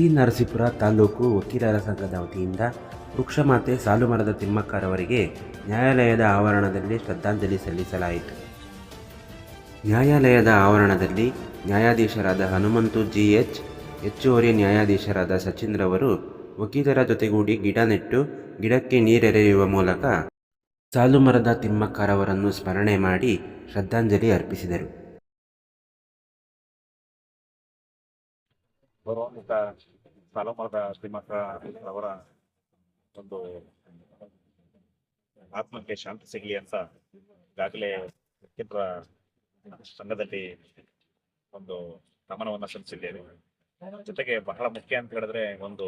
T Narasipura taluk ವಕೀಲರ ಸಂಘದ ವತಿಯಿಂದ ವೃಕ್ಷಮಾತೆ ಸಾಲುಮರದ ತಿಮ್ಮಕ್ಕರವರಿಗೆ ನ್ಯಾಯಾಲಯದ ಆವರಣದಲ್ಲಿ ಶ್ರದ್ಧಾಂಜಲಿ ಸಲ್ಲಿಸಲಾಯಿತು. ನ್ಯಾಯಾಲಯದ ಆವರಣದಲ್ಲಿ ನ್ಯಾಯಾಧೀಶರಾದ ಹನುಮಂತು ಜಿ ಎಚ್, ಹೆಚ್ಚುವರಿ ನ್ಯಾಯಾಧೀಶರಾದ ಸಚಿನ್ ವಕೀಲರ ಜೊತೆಗೂಡಿ ಗಿಡ ನೆಟ್ಟು ಗಿಡಕ್ಕೆ ನೀರೆರೆಯುವ ಮೂಲಕ ಸಾಲುಮರದ ತಿಮ್ಮಕ್ಕರವರನ್ನು ಸ್ಮರಣೆ ಮಾಡಿ ಶ್ರದ್ಧಾಂಜಲಿ ಅರ್ಪಿಸಿದರು. ಗೌರವಾನ್ವಿತ ಸಾಲುಮರದ ತಿಮ್ಮಕ್ಕ ಅವರ ಒಂದು ಆತ್ಮಕ್ಕೆ ಶಾಂತಿ ಸಿಗಲಿ ಅಂತ ಈಗಾಗಲೇ ವಕೀಲರ ಸಂಘದಲ್ಲಿ ಒಂದು ಗಮನವನ್ನು ಸಲ್ಲಿಸಿದ್ದೇವೆ ಜೊತೆಗೆ ಬಹಳ ಮುಖ್ಯ ಅಂತ ಹೇಳಿದ್ರೆ ಒಂದು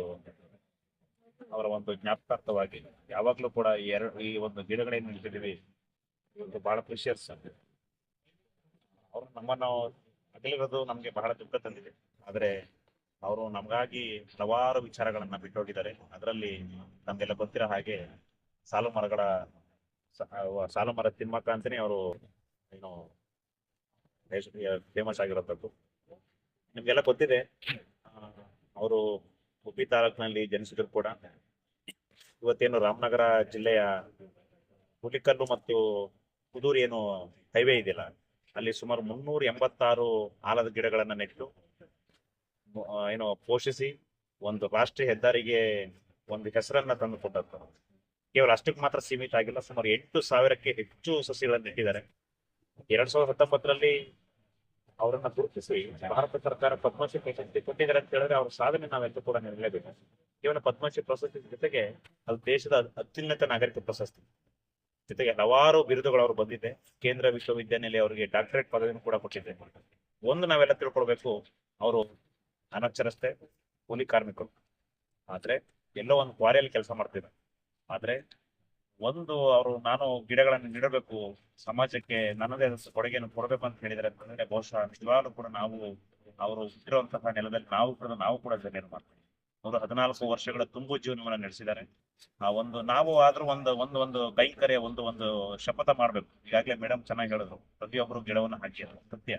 ಅವರ ಒಂದು ಜ್ಞಾಪಕಾರ್ಥವಾಗಿ ಯಾವಾಗಲೂ ಕೂಡ ಎರಡು ಈ ಒಂದು ಗಿಡಗಳೇನು ನಿಲ್ತಿದ್ದೀವಿ ಒಂದು ಬಹಳ ಪ್ರಿಷಿಯಸ್ ಅವರು ನಮ್ಮನ್ನು ಅಗಲಿರೋದು ನಮಗೆ ಬಹಳ ದುಃಖ ತಂದಿದೆ ಆದ್ರೆ ಅವರು ನಮಗಾಗಿ ಹಲವಾರು ವಿಚಾರಗಳನ್ನ ಬಿಟ್ಟೋಗಿದ್ದಾರೆ. ಅದರಲ್ಲಿ ನಮ್ಗೆಲ್ಲ ಗೊತ್ತಿರೋ ಹಾಗೆ ಸಾಲು ಮರಗಳ ಸಾಲು ಮರ ತಿಮ್ಮಕ್ಕ ಅಂತಾನೆ ಅವರು ಏನು ಫೇಮಸ್ ಆಗಿರೋದ್ದು ನಿಮ್ಗೆಲ್ಲ ಗೊತ್ತಿದೆ ಅವರು ಉಪ್ಪಿ ತಾಲೂಕಿನಲ್ಲಿ ಜನಿಸಿದ್ರು ಕೂಡ. ಇವತ್ತೇನು ರಾಮನಗರ ಜಿಲ್ಲೆಯ ಹುಲಿಕಲ್ಲು ಮತ್ತು ಕುದೂರು ಏನು ಹೈವೇ ಇದೆಯಲ್ಲ, ಅಲ್ಲಿ ಸುಮಾರು ಮುನ್ನೂರ ಎಂಬತ್ತಾರು ಆಲದ ಗಿಡಗಳನ್ನ ನೆಟ್ಟು ಏನು ಪೋಷಿಸಿ ಒಂದು ರಾಷ್ಟ್ರೀಯ ಹೆದ್ದಾರಿಗೆ ಒಂದು ಹೆಸರನ್ನ ತಂದು ಕೊಟ್ಟದ್ದು. ಕೇವಲ ಅಷ್ಟಕ್ಕೆ ಮಾತ್ರ ಸೀಮಿತ ಆಗಿಲ್ಲ, ಸುಮಾರು ಎಂಟು ಸಾವಿರಕ್ಕೆ ಹೆಚ್ಚು ಸಸಿಗಳನ್ನು ಇಟ್ಟಿದ್ದಾರೆ ಎರಡ್ ಸಾವಿರದ ಹತ್ತೊಂಬತ್ತರಲ್ಲಿ ಅವರನ್ನ ಗುರುತಿಸಿ ಭಾರತ ಸರ್ಕಾರ ಪದ್ಮಶ್ರೀ ಪ್ರಶಸ್ತಿ ಕೊಟ್ಟಿದ್ದಾರೆ ಅಂತ ಹೇಳಿದ್ರೆ ಅವ್ರ ಸಾಧನೆ ನಾವೆಲ್ಲೂ ಕೂಡ ನೆನಲೇಬೇಕು ಕೇವಲ ಪದ್ಮಶ್ರೀ ಪ್ರಶಸ್ತಿ ಜೊತೆಗೆ ಅದು ದೇಶದ ಅತ್ಯುನ್ನತ ನಾಗರಿಕ ಪ್ರಶಸ್ತಿ. ಜೊತೆಗೆ ಹಲವಾರು ಬಿರುದುಗಳು ಅವರು ಬಂದಿದೆ. ಕೇಂದ್ರ ವಿಶ್ವವಿದ್ಯಾನಿಲಯ ಅವರಿಗೆ ಡಾಕ್ಟರೇಟ್ ಪದವಿಯನ್ನು ಕೂಡ ಕೊಟ್ಟಿದೆ ಒಂದು ನಾವೆಲ್ಲ ತಿಳ್ಕೊಳ್ಬೇಕು, ಅವರು ಅನಕ್ಷರಸ್ತೆ ಕೂಲಿ ಕಾರ್ಮಿಕರು. ಆದ್ರೆ ಎಲ್ಲೋ ಒಂದು ಕ್ವಾರಿಯಲ್ಲಿ ಕೆಲಸ ಮಾಡ್ತೇವೆ ಆದ್ರೆ ಒಂದು ಅವರು ನಾನು ಗಿಡಗಳನ್ನು ನೆಡಬೇಕು, ಸಮಾಜಕ್ಕೆ ನನ್ನದೇ ಕೊಡುಗೆಯನ್ನು ಕೊಡಬೇಕು ಅಂತ ಹೇಳಿದರೆ ಅಂತಂದ್ರೆ ಬಹುಶಃ ನಿಜವಾಗ್ಲೂ ಕೂಡ ನಾವು, ಅವರು ಇರುವಂತಹ ನೆಲದಲ್ಲಿ ನಾವು ಕೂಡ ನಾವು ಕೂಡ ಜನರು ಮಾಡ್ತೀವಿ. ಅವರು ಹದಿನಾಲ್ಕು ವರ್ಷಗಳ ತುಂಬು ಜೀವನವನ್ನು ನಡೆಸಿದ್ದಾರೆ. ಆ ಒಂದು, ನಾವು ಆದ್ರೂ ಒಂದು ಒಂದು ಒಂದು ಕೈಂಕರ್ಯ ಒಂದು ಒಂದು ಶಪಥ ಮಾಡ್ಬೇಕು. ಈಗಾಗಲೇ ಮೇಡಮ್ ಚೆನ್ನಾಗಿ ಹೇಳಿದ್ರು. ಪ್ರತಿಯೊಬ್ಬರು ಗಿಡವನ್ನು ಹಾಕಿದ್ರು. ಸತ್ಯ.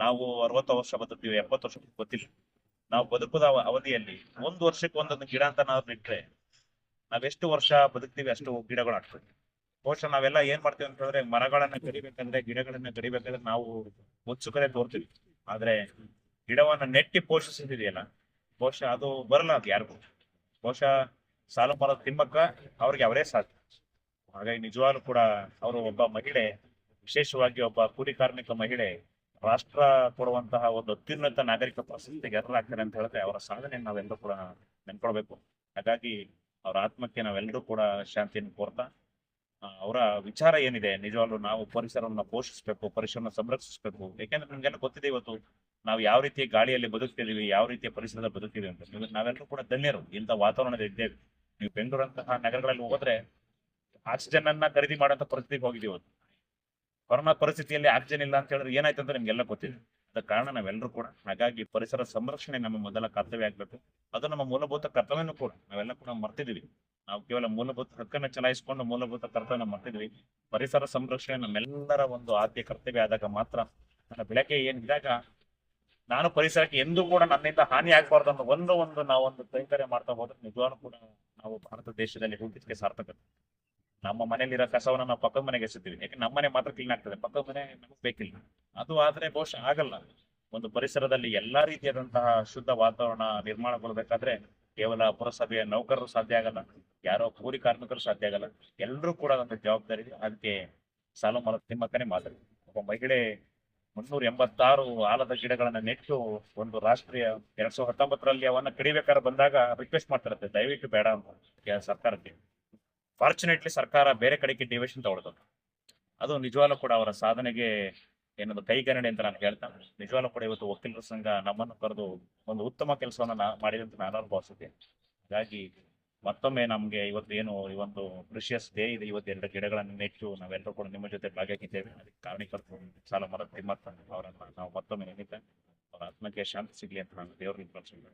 ನಾವು ಅರವತ್ತು ವರ್ಷ ಬದುಕ್ತೀವಿ ಎಪ್ಪತ್ತು ವರ್ಷ ಗೊತ್ತಿಲ್ಲ. ನಾವು ಬದುಕುದ ಅವ- ಅವಧಿಯಲ್ಲಿ ಒಂದು ವರ್ಷಕ್ಕೆ ಒಂದೊಂದು ಗಿಡ ಅಂತ ನಾವು ನೆಟ್ರೆ ನಾವೆಷ್ಟು ವರ್ಷ ಬದುಕ್ತೀವಿ ಅಷ್ಟು ಗಿಡಗಳು ಆಗ್ತದೆ ಬಹುಶಃ ನಾವೆಲ್ಲ ಏನ್ ಮಾಡ್ತೀವಿ ಅಂತಂದ್ರೆ ಮರಗಳನ್ನ ಕಡಿಬೇಕಂದ್ರೆ, ಗಿಡಗಳನ್ನ ಕಡಿಬೇಕಂದ್ರೆ ನಾವು ಮುಚ್ಚುಕರೆ ತೋರ್ತೀವಿ. ಆದ್ರೆ ಗಿಡವನ್ನ ನೆಟ್ಟಿ ಪೋಷಿಸಿದೆಯಲ್ಲ ಬಹುಶಃ ಅದು ಬರಲ್ಲ ಅದು ಯಾರಿಗೂ. ಬಹುಶಃ ಸಾಲ ಮರದ ತಿಮ್ಮಕ್ಕ ಅವ್ರಿಗೆ ಅವರೇ ಸಾಧ್ಯ. ಹಾಗಾಗಿ ನಿಜವಾಗ್ಲೂ ಕೂಡ ಅವರು ಒಬ್ಬ ಮಹಿಳೆ, ವಿಶೇಷವಾಗಿ ಒಬ್ಬ ಕೂಲಿ ಕಾರ್ಮಿಕ ಮಹಿಳೆ ರಾಷ್ಟ್ರ ಕೊಡುವಂತಹ ಒಂದು ಅತ್ಯುನ್ನತ ನಾಗರಿಕ ಪ್ರಶಸ್ತಿಗೆ ಅರ್ಹರಾಗ್ತಾರೆ ಅಂತ ಹೇಳಿದ್ರೆ ಅವರ ಸಾಧನೆ ನಾವೆಲ್ಲರೂ ಕೂಡ ನೆನ್ಕೊಳ್ಬೇಕು. ಹಾಗಾಗಿ ಅವರ ಆತ್ಮಕ್ಕೆ ನಾವೆಲ್ಲರೂ ಕೂಡ ಶಾಂತಿಯನ್ನು ಕೋರ್ತಾ ಅವರ ವಿಚಾರ ಏನಿದೆ, ನಿಜವಾಗ್ಲೂ ನಾವು ಪರಿಸರವನ್ನು ಪೋಷಿಸಬೇಕು, ಪರಿಸರವನ್ನು ಸಂರಕ್ಷಿಸಬೇಕು ಯಾಕೆಂದ್ರೆ ನಮ್ಗೆಲ್ಲ ಗೊತ್ತಿದೆ ಇವತ್ತು ನಾವು ಯಾವ ರೀತಿ ಗಾಳಿಯಲ್ಲಿ ಬದುಕ್ತಿದೀವಿ ಯಾವ ರೀತಿಯ ಪರಿಸರದಲ್ಲಿ ಬದುಕ್ತೀವಿ ಅಂತ. ನಾವೆಲ್ಲರೂ ಕೂಡ ಧನ್ಯರು, ಇಂಥ ವಾತಾವರಣದಲ್ಲಿ ಇದ್ದೇವೆ. ನೀವು ಬೆಂಗಳೂರಂತಹ ನಗರಗಳಲ್ಲಿ ಹೋದ್ರೆ ಆಕ್ಸಿಜನ್ ಅನ್ನ ಖರೀದಿ ಮಾಡುವಂತ ಪರಿಸ್ಥಿತಿಗೆ ಹೋಗಿದ್ದೀವಿ ಇವತ್ತು. ಕೊರೋನಾ ಪರಿಸ್ಥಿತಿಯಲ್ಲಿ ಆಕ್ಸಿಜನ್ ಇಲ್ಲ ಅಂತ ಹೇಳಿದ್ರೆ ಏನಾಯ್ತು ಅಂತ ನಿಮ್ಗೆಲ್ಲ ಗೊತ್ತಿದೆ. ಅದ ಕಾರಣ ನಾವೆಲ್ಲರೂ ಕೂಡ ಹಾಗಾಗಿ ಪರಿಸರ ಸಂರಕ್ಷಣೆ ನಮ್ಮ ಮೊದಲ ಕರ್ತವ್ಯ ಆಗ್ಬೇಕು. ಅದು ನಮ್ಮ ಮೂಲಭೂತ ಕರ್ತವ್ಯನೂ ಕೂಡ. ನಾವೆಲ್ಲ ಕೂಡ ಮರ್ತಿದ್ವಿ ನಾವು ಕೇವಲ ಮೂಲಭೂತ ಹಕ್ಕನ್ನ ಚಲಾಯಿಸಿಕೊಂಡು ಮೂಲಭೂತ ಕರ್ತವ್ಯ ಮರ್ತಿದ್ವಿ ಪರಿಸರ ಸಂರಕ್ಷಣೆ ನಮ್ಮೆಲ್ಲರ ಒಂದು ಆದ್ಯ ಕರ್ತವ್ಯ ಆದಾಗ ಮಾತ್ರ ನನ್ನ ಬೆಳಗ್ಗೆ ಏನಿದ್ದಾಗ ನಾನು ಪರಿಸರಕ್ಕೆ ಎಂದೂ ಕೂಡ ನನ್ನಿಂದ ಹಾನಿ ಆಗ್ಬಾರ್ದು ಅನ್ನೋ ಒಂದು ಒಂದು ನಾವು ಒಂದು ಕೈಂಕರ್ಯ ಮಾಡ್ತಾ ಹೋದ್ರೆ ನಿಜವಾಗ್ಲೂ ಕೂಡ ನಾವು ಭಾರತ ದೇಶದಲ್ಲಿ ಹುಟ್ಟಿದಕ್ಕೆ ಸಾರ್ಥಕತೆ ನಮ್ಮ ಮನೇಲಿರೋ ಕಸವನ್ನ ನಾವು ಪಕ್ಕದ ಮನೆಗೆ ಎಸಿತೀವಿ. ಯಾಕೆ? ನಮ್ಮ ಮನೆ ಮಾತ್ರ ಕ್ಲೀನ್ ಆಗ್ತದೆ. ಪಕ್ಕದ ಮನೆ ನಮಗೆ ಬೇಕಿಲ್ಲ. ಅದು ಆದ್ರೆ ಬಹುಶಃ ಆಗಲ್ಲ. ಒಂದು ಪರಿಸರದಲ್ಲಿ ಎಲ್ಲಾ ರೀತಿಯಾದಂತಹ ಶುದ್ಧ ವಾತಾವರಣ ನಿರ್ಮಾಣಗೊಳ್ಬೇಕಾದ್ರೆ ಕೇವಲ ಪುರಸಭೆಯ ನೌಕರರು ಸಾಧ್ಯ ಆಗಲ್ಲ. ಯಾರೋ ಕೂಲಿ ಕಾರ್ಮಿಕರು ಸಾಧ್ಯ ಆಗಲ್ಲ. ಎಲ್ಲರೂ ಕೂಡ ಒಂದು ಜವಾಬ್ದಾರಿ ಇದೆ ಅದಕ್ಕೆ ಸಾಲು ಮರ ತಿಮ್ಮಕ್ಕನೆ ಮಾದರಿ ಒಬ್ಬ ಮಹಿಳೆ ಮುನ್ನೂರ ಎಂಬತ್ತಾರು ಆಲದ ಗಿಡಗಳನ್ನ ನೆಟ್ಟು ಒಂದು ರಾಷ್ಟ್ರೀಯ ಎರಡ್ ಸಾವಿರದ ಹತ್ತೊಂಬತ್ತರಲ್ಲಿ ಅವನ್ನ ಕಡಿಬೇಕಾದ್ರೆ ಬಂದಾಗ ರಿಕ್ವೆಸ್ಟ್ ಮಾಡ್ತಾರಂತೆ ದಯವಿಟ್ಟು ಬೇಡ ಅಂತ ಸರ್ಕಾರಕ್ಕೆ. ಫಾರ್ಚುನೇಟ್ಲಿ ಸರ್ಕಾರ ಬೇರೆ ಕಡೆಗೆ ಡಿವಿಷನ್ ತೊಗೊಳ್ತದೆ. ಅದು ನಿಜವಾಗ್ಲೂ ಕೂಡ ಅವರ ಸಾಧನೆಗೆ ಏನೊಂದು ಕೈಗನ್ನಡಿ ಅಂತ ನಾನು ಹೇಳ್ತಾನೆ ನಿಜವಾಗ್ಲೂ ಕೂಡ ಇವತ್ತು ವಕೀಲರ ಸಂಘ ನಮ್ಮನ್ನು ಕರೆದು ಒಂದು ಉತ್ತಮ ಕೆಲಸವನ್ನು ನಾ ಮಾಡಿದೆ ಅಂತ ನಾನು ಅನುಭವಿಸಿದ್ದೇನೆ ಹಾಗಾಗಿ ಮತ್ತೊಮ್ಮೆ ನಮಗೆ ಇವತ್ತು ಏನು ಈ ಒಂದು ಪ್ರಿಷಿಯಸ್ ಡೇ ಇದೆ. ಇವತ್ತು ಎರಡು ಗಿಡಗಳನ್ನು ನೆಟ್ಟು ನಾವೆಲ್ಲರೂ ಕೂಡ ನಿಮ್ಮ ಜೊತೆ ಭಾಗಿಯಾಗಿದ್ದೇವೆ. ಅದಕ್ಕೆ ಕಾರಣೀಕರ್ತರು ಸಾಲ ಮರ ತಿಮ್ಮತ್ತ ಅವರನ್ನ ನಾವು ಮತ್ತೊಮ್ಮೆ ನೆನೀತಾ ಅವರ ಆತ್ಮಕ್ಕೆ ಶಾಂತಿ ಸಿಗಲಿ ಅಂತ ನಾನು ದೇವರಿಗೆ ಪ್ರಾರ್ಥನೆ